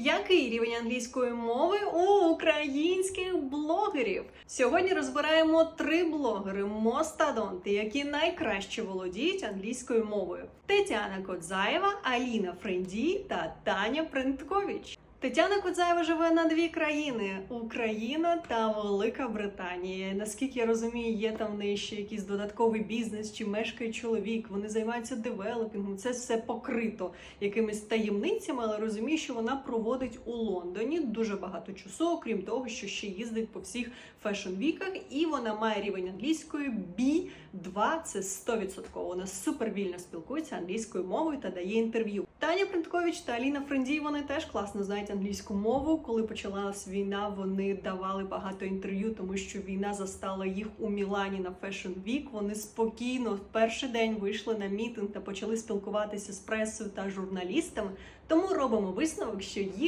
Який рівень англійської мови у українських блогерів? Сьогодні розбираємо три блогери мостадонти, які найкраще володіють англійською мовою: Тетяна Кодзаєва, Аліна Френді та Таня Принткович. Тетяна Кодзаєва живе на дві країни: Україна та Велика Британія. Наскільки я розумію, є там в неї ще якийсь додатковий бізнес чи мешкає чоловік. Вони займаються девелопінгом. Це все покрито якимись таємницями, але розумію, що вона проводить у Лондоні дуже багато часу, окрім того, що ще їздить по всіх фешн-віках, і вона має рівень англійської B2, це 100%. Вона супер вільно спілкується англійською мовою та дає інтерв'ю. Таня Принткович та Аліна Френдій вони теж класно знають англійську мову. Коли почалась війна, вони давали багато інтерв'ю, тому що війна застала їх у Мілані на Fashion Week. Вони спокійно в перший день вийшли на мітинг та почали спілкуватися з пресою та журналістами. Тому робимо висновок, що їх